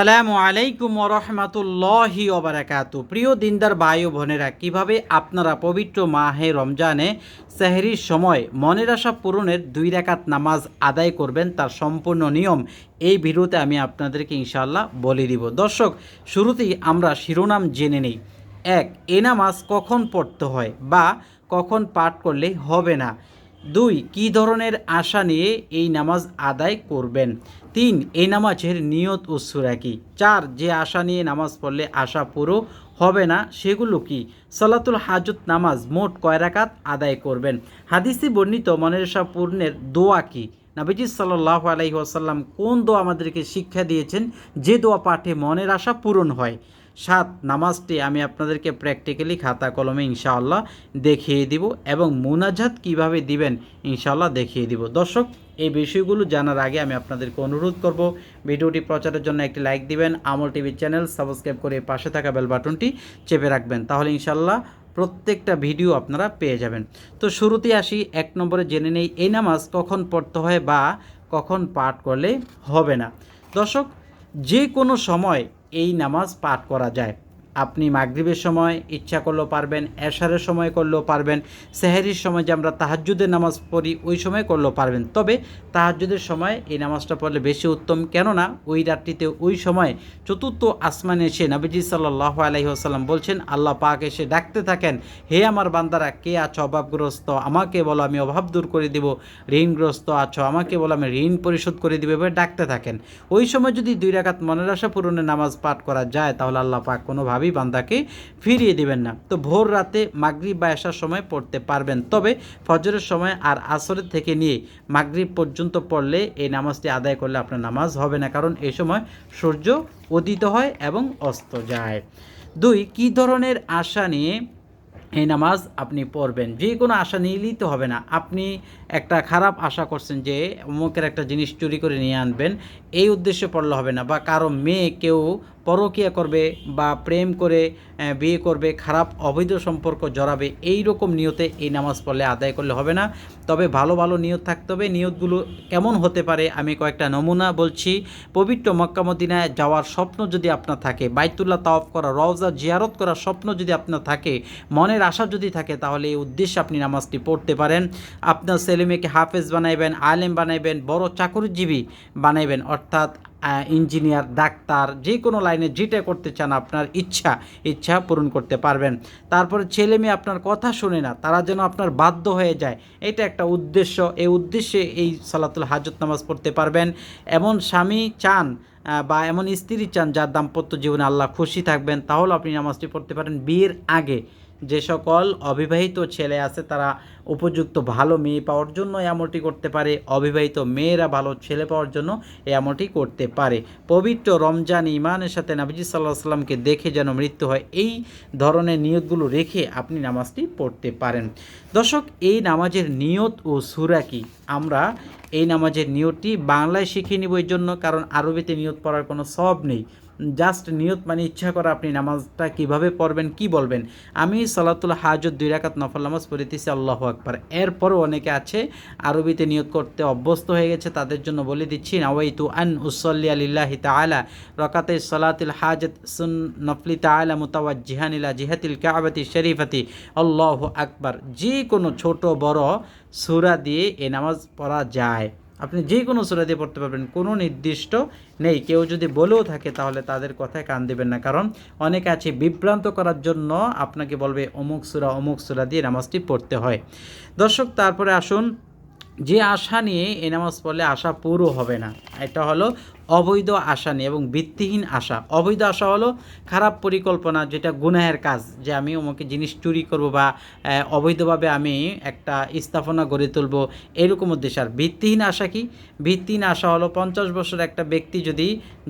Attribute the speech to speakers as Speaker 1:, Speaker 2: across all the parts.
Speaker 1: সালামু আলাইকুম রহমতুল্লাহি ওবরাকাত প্রিয় দিনদার ভাই ও বোনেরা, কীভাবে আপনারা পবিত্র মাহে রমজানে সেহরির সময় মনের আশা পূরণের দুই রাকাত নামাজ আদায় করবেন তার সম্পূর্ণ নিয়ম, এই ভিডিওতে আমি আপনাদেরকে ইনশাল্লাহ বলে দিব। দর্শক, শুরুতেই আমরা শিরোনাম জেনে নেই। এক, এ নামাজ কখন পড়তে হয় বা কখন পাঠ করলে হবে না? দুই, কী ধরনের আশা নিয়ে এই নামাজ আদায় করবেন? তিন এই নামাজের নিয়ত ও সুরা কি? চার, যে আশা নিয়ে নামাজ পড়লে আশা পুরো হবে না, সেগুলো কি? সালাতুল হাজত নামাজ মোট কয় রাকাত আদায় করবেন? হাদিসে বর্ণিত মনের আশা পূর্ণের দোয়া কি? নাবিজি সাল্লাহ আলাইহি আসাল্লাম কোন দোয়া আমাদেরকে শিক্ষা দিয়েছেন? যে দোয়া পাঠে মনের আশা পূরণ হয়। সাত নামাজটি আমি আপনাদেরকে প্র্যাকটিক্যালি খাতা কলমে ইনশাআল্লাহ দেখিয়ে দিব এবং মুনাজাত কীভাবে দিবেন ইনশাআল্লাহ দেখিয়ে দিব। দর্শক, এই বিষয়গুলো জানার আগে আমি আপনাদেরকে অনুরোধ করব, ভিডিওটি প্রচারের জন্য একটি লাইক দিবেন, আমল টিভি চ্যানেল সাবস্ক্রাইব করে পাশে থাকা বেল বাটনটি চেপে রাখবেন, তাহলে ইনশাআল্লাহ প্রত্যেকটা ভিডিও আপনারা পেয়ে যাবেন। তো শুরুতে আসি, এক নম্বরে জেনে নেই, এই নামাজ কখন পড়তে হয় বা কখন পাঠ করলে হবে না। দর্শক, যে কোনো সময় এই নামাজ পাঠ করা যায়। আপনি মাগরিবের সময় ইচ্ছা করলেও পারবেন, এশারের সময় করলেও পারবেন, সেহেরির সময় যে আমরা তাহাজ্জুদের নামাজ পড়ি, ওই সময় করলেও পারবেন। তবে তাহাজ্জুদের সময় এই নামাজটা পড়লে বেশি উত্তম, কেননা ওই রাত্রিতে ওই সময় চতুর্থ আসমানে এসে নবীজি সাল্লাহ আলহি আসাল্লাম বলছেন, আল্লাহ পাক এসে ডাকতে থাকেন, হে আমার বান্দারা, কে আছো, অভাবগ্রস্ত? আমাকে বলো, আমি অভাব দূর করে দিব, ঋণগ্রস্ত আছো, আমাকে বলো, আমি ঋণ পরিশোধ করে দিব, এভাবে ডাকতে থাকেন। ওই সময় যদি দুই রাকাত মনের আশা পূরণের নামাজ পাঠ করা যায়, তাহলে আল্লাহ পাক কোনোভাবেই বান্দাকে ফিরিয়ে দিবেন না। তো ভোর রাতে মাগরিব বা আসার সময় পড়তে পারবেন। তবে ফজরের সময় আর আসরের থেকে নিয়ে মাগরিব পর্যন্ত পড়লে এই নামাজটি আদায় করলে আপনার নামাজ হবে না। কারণ এই সময় সূর্য উদিত হয় এবং অস্ত যায়। দুই, কী ধরনের আশা নিয়ে এই নামাজ আপনি পড়বেন? যে কোনো আশা নিলেই তো হবে না। আপনি একটা খারাপ আশা করছেন যে অমুকের একটা জিনিস চুরি করে নিয়ে আনবেন, এই উদ্দেশ্যে পড়লে হবে না। বা কারও মেয়ে কেউ পরকিয়া করবে বা প্রেম করে বিয়ে করবে, খারাপ অবৈধ সম্পর্ক জড়াবে এই রকম নিয়তে এই নামাজ পড়লে আদায় করলে হবে না। তবে ভালো ভালো নিয়ত থাকতে হবে। নিয়তগুলো কেমন হতে পারে আমি কয়েকটা নমুনা বলছি। পবিত্র মক্কা মদিনায় যাওয়ার স্বপ্ন যদি আপনার থাকে, বাইতুল্লাহ তাওয়াফ করা, রওজা জিয়ারত করার স্বপ্ন যদি আপনার থাকে, মনের আশা যদি থাকে, তাহলে এই উদ্দেশ্যে আপনি নামাজটি পড়তে পারেন। আপনার ছেলেমেয়েকে হাফেজ বানাইবেন, আলেম বানাইবেন, বড় চাকরিজীবী বানাইবেন। অর্থাৎ ইঞ্জিনিয়ার, ডাক্তার, যে কোনো লাইনে যেটা করতে চান আপনার ইচ্ছা ইচ্ছা পূরণ করতে পারবেন। তারপরে ছেলে মেয়ে আপনার কথা শুনে না, তারা যেন আপনার বাধ্য হয়ে যায়, এটা একটা উদ্দেশ্য। এই উদ্দেশ্যে এই সালাতুল হাজত নামাজ পড়তে পারবেন। এমন স্বামী চান বা এমন স্ত্রী চান, যার দাম্পত্য জীবনে আল্লাহ খুশি থাকবেন, তাহলে আপনি নামাজটি পড়তে পারেন। বিয়ের আগে যে সকল অবিবাহিত ছেলে আছে, তারা উপযুক্ত ভালো মেয়ে পাওয়ার জন্য এই আমলটি করতে পারে। অবিবাহিত মেয়েরা ভালো ছেলে পাওয়ার জন্য এই আমলটি করতে পারে। পবিত্র রমজান ইমানের সাথে নাবিজি সাল্লাহ সাল্লামকে দেখে যেন মৃত্যু হয়, এই ধরনের নিয়তগুলো রেখে আপনি নামাজটি পড়তে পারেন। দর্শক, এই নামাজের নিয়ত ও সুরা কি? আমরা এই নামাজের নিয়তটি বাংলায় শিখে নিব এই জন্য কারণ আরবিতে নিয়ত পড়ার কোনো সব নেই। জাস্ট নিয়ত মানে ইচ্ছা করা আপনি নামাজটা কীভাবে পড়বেন, কি বলবেন? আমি সালাতুল হাজত দুই রাকাত নফল নামাজ পড়িতেছি, আল্লাহ আকবার এরপরও অনেকে আছে, আরবিতে নিয়োগ করতে অভ্যস্ত হয়ে গেছে, তাদের জন্য বলে দিচ্ছি, নাওয়াইতু আন উসল্লি আলিল্লাহি তালা রকাতে সলাতিল হাজত সুন নফলি তালা মুতাওয়াজ্জিহান ইলা জিহাতিল কাবাতি শরীফাতি। আল্লাহ আকবর। যে কোনো ছোট বড় সুরা দিয়ে এ নামাজ পড়া যায়। আপনি যে কোনো সুরা দিয়ে পড়তে পারবেন, কোনো নির্দিষ্ট নেই। কেউ যদি বলেও থাকে, তাহলে তাদের কথায় কান দেবেন না। কারণ অনেকে আছে বিভ্রান্ত করার জন্য আপনাকে বলবে, অমুক সুরা অমুক সুরা দিয়ে নামাজটি পড়তে হয়। দর্শক, তারপরে আসুন যে আশা নিয়ে এই নামাজ পড়লে আশা পুরো হবে না, এটা হলো অবৈধ আশা নিয়ে এবং ভিত্তিহীন আশা। অবৈধ আশা হলো খারাপ পরিকল্পনা, যেটা গুনাহের কাজ, যে আমি অমুকে জিনিস চুরি করব বা অবৈধভাবে আমি একটা স্থাপনা গড়ে তুলব, এরকম উদ্দেশ্য। আর ভিত্তিহীন আশা কি? ভিত্তিহীন আশা হলো পঞ্চাশ বছর একটা ব্যক্তি যদি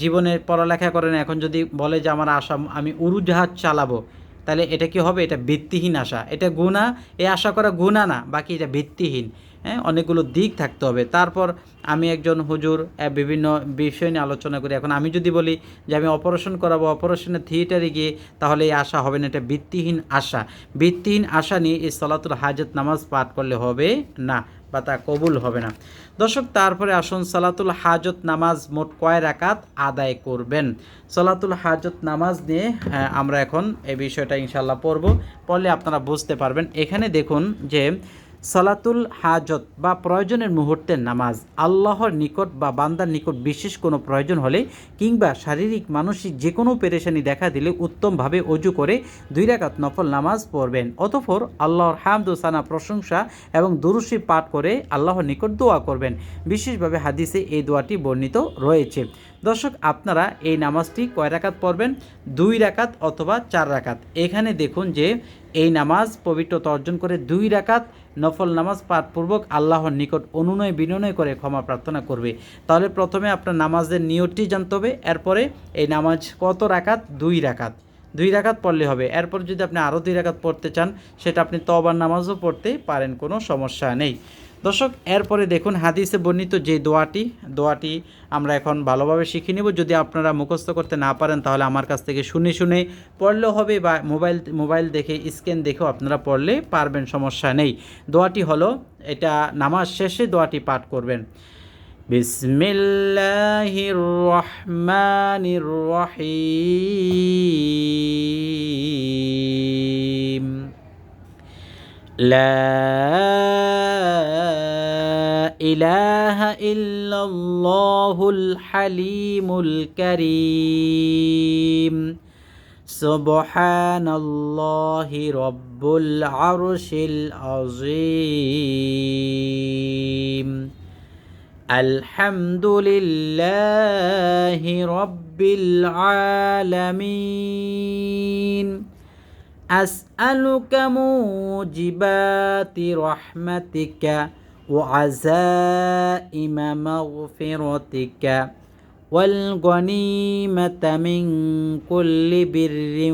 Speaker 1: জীবনে পড়ালেখা করেন এখন যদি বলে যে আমার আশা, আমি উড়োজাহাজ চালাবো, তাহলে এটা কি হবে? এটা ভিত্তিহীন আশা। এটা গুণা এই আশা করা গুণা না, বাকি এটা ভিত্তিহীন। হ্যাঁ অনেকগুলো দিক থাকতে হবে। তারপর আমি একজন হুজুর বিভিন্ন বিষয় নিয়ে আলোচনা করি। এখন আমি যদি বলি যে আমি অপারেশন করাবো অপারেশনের থিয়েটারে গিয়ে তাহলে এই আশা হবে না এটা ভিত্তিহীন আশা। ভিত্তিহীন আশা নিয়ে এই সলাতুল হাজত নামাজ পাঠ করলে হবে না বা তা কবুল হবে না। দর্শক তারপরে আসুন সালাতুল হাজত নামাজ মোট কয় রাকাত আদায় করবেন? সালাতুল হাজত নামাজ নিয়ে আহ, আমরা এখন এই বিষয়টা ইনশাল্লাহ পড়ব। পড়লে আপনারা বুঝতে পারবেন। এখানে দেখুন যে সালাতুল হাজত বা প্রয়োজনের মুহূর্তের নামাজ, আল্লাহর নিকট বা বান্দার নিকট বিশেষ কোনো প্রয়োজন হলে কিংবা শারীরিক, মানসিক যে কোনো পেরেশানি দেখা দিলে উত্তমভাবে অজু করে দুই রাকাত নফল নামাজ পড়বেন। অতঃপর আল্লাহর হামদুসানা প্রশংসা এবং দুরুশি পাঠ করে আল্লাহর নিকট দোয়া করবেন। বিশেষভাবে হাদিসে এই দোয়াটি বর্ণিত রয়েছে। দর্শক, আপনারা এই নামাজটি কয় রাকাত পড়বেন? দুই রাকাত অথবা চার রাকাত। এখানে দেখুন যে এই নামাজ পবিত্রতা অর্জন করে দুই রাকাত নফল নামাজ পাঠপূর্বক আল্লাহর নিকট অনুনয় বিনয় করে ক্ষমা প্রার্থনা করবে। তাহলে প্রথমে আপনার নামাজের নিয়তটি জানতে হবে, এরপরে এই নামাজ কত রাকাত? দুই রাকাত। দুই রাকাত পড়লে হবে। এরপর যদি আপনি আরও দুই রাকাত পড়তে চান, সেটা আপনি তবার নামাজও পড়তে পারেন, কোনো সমস্যা নেই। দর্শক, এরপরে দেখুন হাদিসে বর্ণিত যে দোয়াটি দোয়াটি আমরা এখন ভালোভাবে শিখে নেব। যদি আপনারা মুখস্থ করতে না পারেন, তাহলে আমার কাছ থেকে শুনে শুনে পড়লেও হবে বা মোবাইল মোবাইল দেখে, স্ক্যান দেখেও আপনারা পড়লে পারবেন, সমস্যা নেই। দোয়াটি হলো, এটা নামাজ শেষে দোয়াটি পাঠ করবেন। বিসমিল্লাহির রহমানির রহিম। لا إله إلا الله الحليم الكريم. سبحان الله رب العرش العظيم. الحمد لله رب العالمين. أسألك موجبات رحمتك وعزائم مغفرتك والغنيمة من كل بر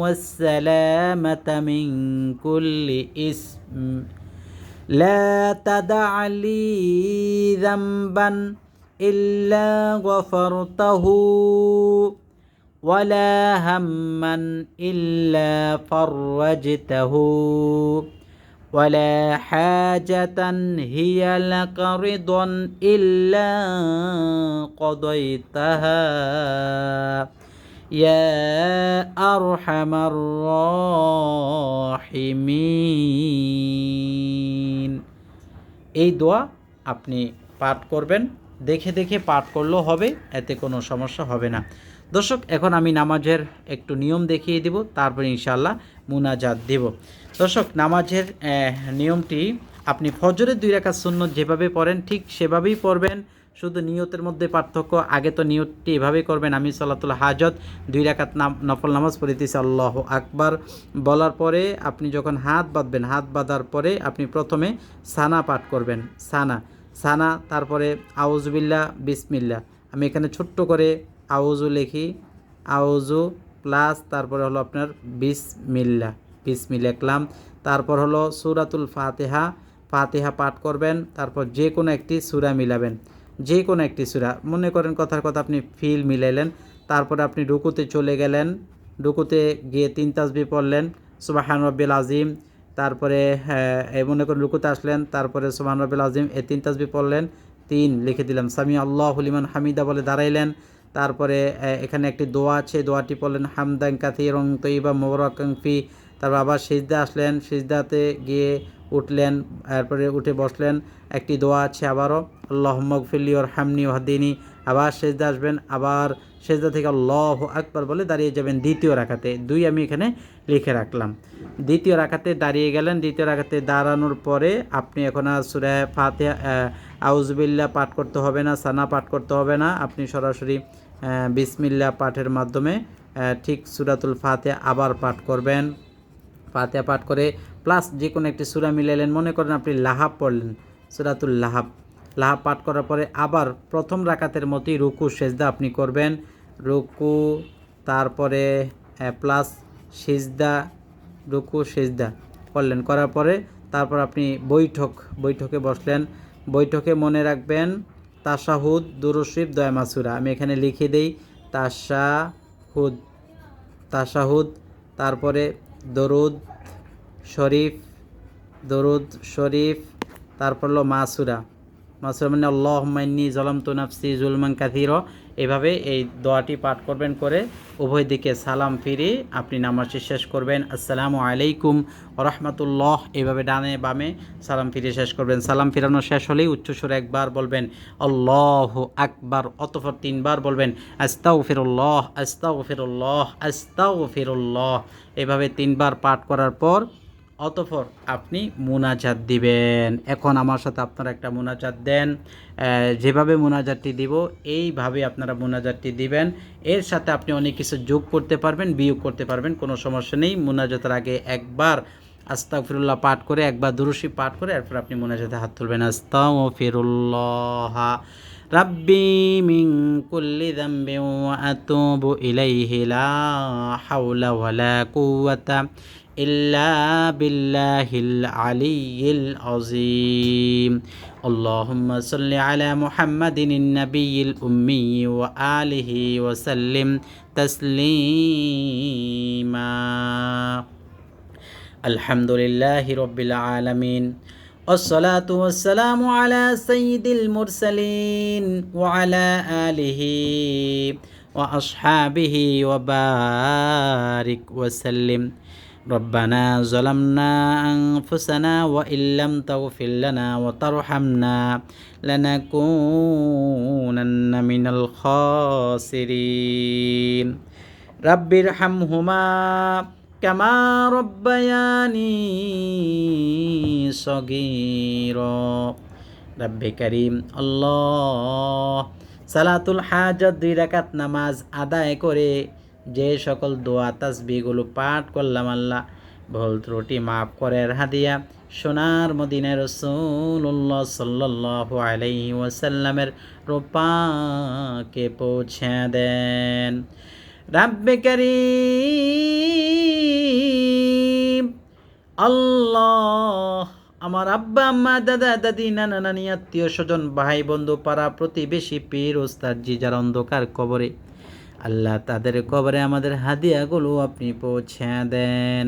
Speaker 1: والسلامة من كل اسم لا تدع لي ذنبا إلا غفرته. ولا هما إلا فرجته ولا حاجة هي لك رضا إلا قضيتها يا أرحم الراحمين এই দোয়া আপনি পাঠ করবেন দেখে দেখে পাঠ করলেও হবে এতে কোনো সমস্যা হবে না দর্শক, এখন আমি নামাজের একটু নিয়ম দেখিয়ে দিব, তারপরে ইনশাল্লাহ মুনাজাত দেব। দর্শক, নামাজের নিয়মটি আপনি ফজরের দুই রাকাত শূন্য যেভাবে পড়েন, ঠিক সেভাবেই পড়বেন। শুধু নিয়তের মধ্যে পার্থক্য, আগে তো নিয়তটি এভাবেই করবেন। আমি সাল্লাতুল হাজত দুই রাকাত নাম, নফল নামাজ পড়িতেছি, আল্লাহ আকবার। বলার পরে আপনি যখন হাত বাঁধবেন, হাত বাঁধার পরে আপনি প্রথমে সানা পাঠ করবেন, সানা। সানা, তারপরে আউজবিল্লা বিসমিল্লা আমি এখানে ছোট্ট করে আউজু লিখি। আউজু প্লাস তারপরে হলো আপনার বিসমিল্লা বিসমিল্লা লিখলাম তারপর হলো সুরাতুল ফাতেহা। ফাতেহা পাঠ করবেন তারপর যে কোনো একটি সুরা মিলাবেন। যে কোনো একটি সুরা। মনে করেন কথার কথা আপনি ফিল মিলাইলেন তারপরে আপনি রুকুতে চলে গেলেন। রুকুতে গিয়ে তিন তাসবি পড়লেন সুবাহান রব্বিল আজিম তারপরে হ্যাঁ, মনে করেন রুকুতে আসলেন তারপরে সুবাহান রব্বিল আজিম এই তিন তাসবি পড়লেন। তিন লিখে দিলাম সামি আল্লাহ হলিমান হামিদা বলে দাঁড়াইলেন। তারপরে এখানে একটি দোয়া আছে, দোয়াটি পড়লেন হামদাং কাথি রং তৈবা মোবরকংফি তারপর আবার সিজদা আসলেন, সিজদাতে গিয়ে উঠলেন তারপরে উঠে বসলেন, একটি দোয়া আছে আবারও আল্লাহ মগফিল্লি ওর হামনি ওহাদিনী আবার সেজদা আসবেন, আবার সেজদা থেকে আল্লাহ আকবার বলে দাঁড়িয়ে যাবেন দ্বিতীয় রাখাতে দুই আমি এখানে লিখে রাখলাম। দ্বিতীয় রাখাতে দাঁড়িয়ে গেলেন, দ্বিতীয় রাখাতে দাঁড়ানোর পরে আপনি এখন আর সুরা ফাতে আউজবিল্লা পাঠ করতে হবে না, সানা পাঠ করতে হবে না। আপনি সরাসরি বিসমিল্লা পাঠের মাধ্যমে ঠিক সুরাতুল ফাতে আবার পাঠ করবেন। ফাতিহা পাঠ করে প্লাস যে কোনো একটি সূরা মিলাইলেন, মনে করেন আপনি লাহাব পড়লেন, সুরাতুল লাহাব। লাহাব পাঠ করার পরে আবার প্রথম রাকাতের মতোই রুকু, সেজদা আপনি করবেন। রুকু, তারপরে প্লাস সেজদা, রুকু, সেজদা করলেন। করার পরে তারপর আপনি বৈঠক, বৈঠকে বসলেন। বৈঠকে মনে রাখবেন তাসাহুদ দুরুশিব দয়ামাসুরা। আমি এখানে লিখে দেই তাসাহুদ তাশাহুদ, তারপরে দরুদ শরীফ দরুদ শরীফ, তারপর হলো মাসুরা। মাসুরা মানে আল্লাহ মাইনি জলাম তো নাফসি জুলমান কাথির এভাবে এই দোয়াটি পাঠ করবেন করে উভয় দিকে সালাম ফিরে আপনি নামাজটি শেষ করবেন। আসসালামু আলাইকুম রহমতুল্লাহ। এভাবে ডানে বামে সালাম ফিরে শেষ করবেন। সালাম ফিরানো শেষ হলেই উচ্চস্বরে একবার বলবেন, আল্লাহ আকবার অতফর তিনবার বলবেন আস্তাউ ফিরুল্লাহ আস্তাউ ফিরুল্লাহ আস্তাউ ফিরুল্লাহ এভাবে তিনবার পাঠ করার পর অতঃপর আপনি মুনাজাত দিবেন। এখন আমার সাথে আপনারা একটা মুনাজাত দেন। যেভাবে মুনাজাতটি দিব, এইভাবে আপনারা মুনাজাতটি দিবেন। এর সাথে আপনি অনেক কিছু যোগ করতে পারবেন, বিয়োগ করতে পারবেন, কোনো সমস্যা নেই। মুনাজাতের আগে একবার আস্তাগফিরুল্লাহ পাঠ করে, একবার দুরুশি পাঠ করে, এরপর আপনি মোনাজাতে হাত তুলবেন। আস্তাগফিরুল্লাহ। রাব্বি মিন কুল্লি যামবিন ওয়া আতুবু ইলাইহি লা হাওলা ওয়ালা কুওয়াতা। إلا بالله العلي العظيم اللهم صل على محمد النبي الأمي وآله وسلم تسليما الحمد لله رب العالمين والصلاة والسلام على سيد المرسلين وعلى آله وأصحابه وبارك وسلم ربنا ظلمنا أنفسنا وإن لم تغفر لنا وترحمنا لنكونن من الخاسرين رب ارحمهما كما ربياني صغيرا رب كريم الله সালাতুল হাজত দুই রাকাত নামাজ আদায় করে যে সকল দোয়া তাসবিগুলো পাঠ করলাম আল্লাহ, ভুল ত্রুটি মাফ করে হাদিয়া। সোনার মদিনের রসুল্লাহ সাল্লাহ আলাইহি ওয়াসাল্লামের রূপাকে পৌঁছে দেন। রাব্বে করিম, আল্লাহ আমার আব্বা, আম্মা, দাদা, দাদি, নানা, নানি, আত্মীয় স্বজন, ভাই, বন্ধু, পাড়া, প্রতিবেশী, পীর, ওস্তাদ জি যারা অন্ধকার কবরে আল্লাহ তাদের কবরে আমাদের হাদিয়াগুলো আপনি পৌঁছে দেন।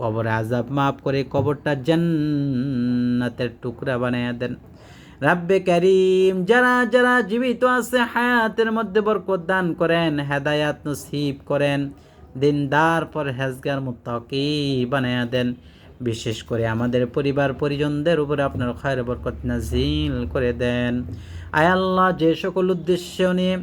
Speaker 1: কবরে আজাব মাফ করে কবরটা জান্নাতের টুকরা বানিয়ে দেন। রাব্বে করিম যারা যারা জীবিত আছে, হায়াতের মধ্যে বরকত দান করেন, হেদায়াত নসিব করেন, দিনদার পর হেজগার মুত্তাকি বানায়া দেন। বিশেষ করে আমাদের পরিবার পরিজনদের উপরে আপনার খয়ের বরকত নাজিল করে দেন। আয় আল্লাহ, যে সকল উদ্দেশ্য নিয়ে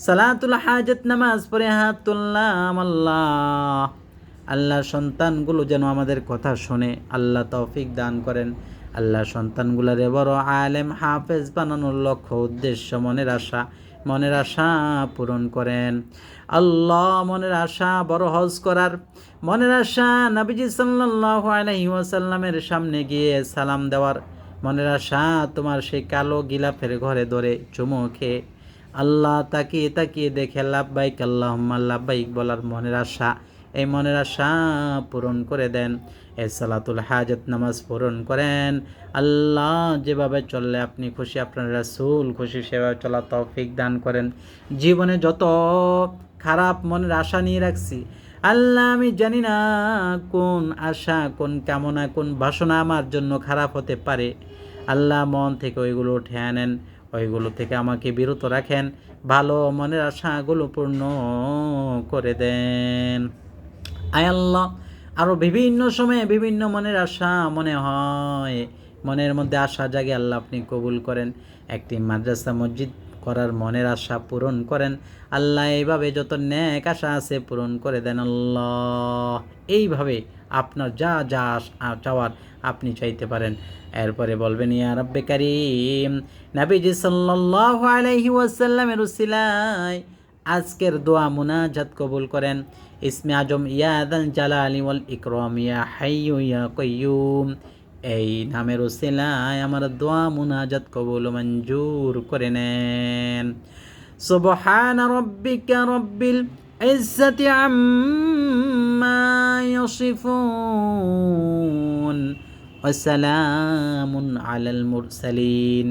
Speaker 1: সালাতুল হাজত, নামাজ পড়ে হাত তুললাম আল্লাহ। আল্লাহ সন্তানগুলো যেন আমাদের কথা শোনে, আল্লাহ তৌফিক দান করেন। আল্লাহ সন্তানগুলোরে বড় আলেম, হাফেজ বানানোর লক্ষ্য, উদ্দেশ্য, মনের আশা মনের আশা পূরণ করেন। আল্লাহ মনের আশা বড় হজ করার, মনের আশা নবীজি সাল্লাল্লাহু আলাইহি ওয়াসাল্লামের সামনে গিয়ে সালাম দেওয়ার। মনের আশা তোমার সেই কালো গিলাফের ঘরে ধরে চুমো খেয়ে আল্লাহ তাকিয়ে তাকিয়ে দেখে লাভবাইক আল্লাহ লাভবাইক বলার মনের আশা। এই মনের আশা পূরণ করে দেন। এ সালাতুল হাজত নামাজ পূরণ করেন। আল্লাহ যেভাবে চললে আপনি খুশি, আপনার রাসূল খুশি, সেভাবে চলা তৌফিক দান করেন। জীবনে যত খারাপ মনের আশা নিয়ে রাখছি, আল্লাহ আমি জানি না কোন আশা, কোন কামনা, কোন বাসনা আমার জন্য খারাপ হতে পারে। আল্লাহ মন থেকে ওইগুলো উঠে আনেন। ওইগুলো থেকে আমাকে বিরত রাখেন, ভালো মনের আশাগুলো পূর্ণ করে দেন। আয় আল্লাহ আরও বিভিন্ন সময়ে বিভিন্ন মনের আশা মনে হয়। মনের মধ্যে আশা জাগে আল্লাহ আপনি কবুল করেন। একটি মাদ্রাসা, মসজিদ করার মনের আশা পূরণ করেন। আল্লাহ এইভাবে যত ন্যাক আশা আছে পূরণ করে দেন আল্লাহ। এইভাবে আপনার যা যা চাওয়ার আপনি চাইতে পারেন। এরপরে বলবেন, ইয়া রাব্বে কারিম, নাবিজি সাল্লাল্লাহু আলাইহি ওয়াসাল্লামের উসিলায় আজকের দোয়া মুনাজাত কবুল করেন। ইসমে আজম ইয়াদাল জালালি ওয়াল ইকরাম, ইয়া হাইয়ু, ইয়া কাইয়ুম। এই নামের উসিলায় আমার দোয়া মুনাজাত কবুল ও মঞ্জুর করে নেন সুবহান রব্বিকা রব্বিল ইজ্জাতি আম্মা ইয়াসিফুন وسلام على المرسلين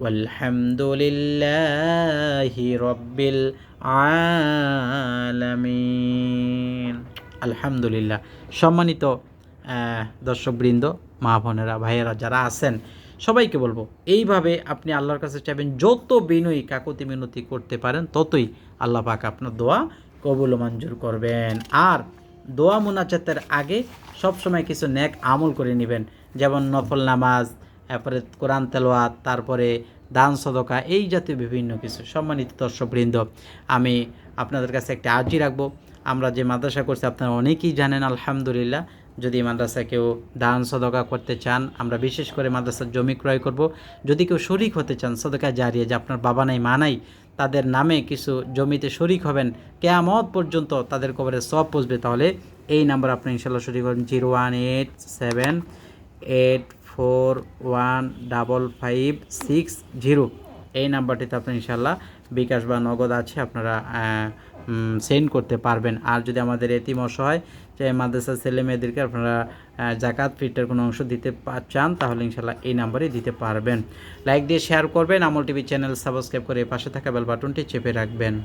Speaker 1: والحمد لله رب العالمين আলহামদুলিল্লাহ সম্মানিত আহ, দর্শকবৃন্দ, মা বোনেরা, ভাইয়েরা যারা আছেন, সবাইকে বলব, এইভাবে আপনি আল্লাহর কাছে চাইবেন, যত বিনয়ী কাকুতি মিনতি করতে পারেন, ততই আল্লাহ পাক আপনার দোয়া কবুল মঞ্জুর করবেন। আর দোয়া মুনাজাতের আগে সবসময় কিছু নেক আমল করে নেবেন, যেমন নফল নামাজ, তারপরে কোরআন তেলোয়াত তারপরে দান সদকা, এই জাতীয় বিভিন্ন কিছু। সম্মানিত দর্শকবৃন্দ, আমি আপনাদের কাছে একটা আর্জি রাখব। আমরা যে মাদ্রাসা করছি, আপনারা অনেকেই জানেন, আলহামদুলিল্লাহ যদি মাদ্রাসা কেউ দান, সদকা করতে চান, আমরা বিশেষ করে মাদ্রাসার জমি ক্রয় করব। যদি কেউ শরিক হতে চান, সদকা জারিয়ে যে আপনার বাবা নাই, মা নাই, তাদের নামে কিছু জমিতে শরিক হবেন, কেয়ামত পর্যন্ত তাদের কবরে সব পুষবে তাহলে এই নাম্বার আপনি ইনশাল্লাহ শরিক হবেন zero one eight seven eight four one double five six zero. এই নাম্বারটিতে আপনি ইনশাল্লাহ বিকাশ বা নগদ আছে, আপনারা সেন্ড করতে পারবেন। আর যদি আমাদের এতিম হয় যে মাদ্রাসার ছেলে মেয়েদেরকে আপনারা জাকাত ফিটার কোনো অংশ দিতে চান, তাহলে ইনশাল্লাহ এই নাম্বারে দিতে পারবেন। লাইক দিয়ে শেয়ার করবেন। আমল টিভি চ্যানেল সাবস্ক্রাইব করে পাশে থাকা বেল বাটনটি চেপে রাখবেন।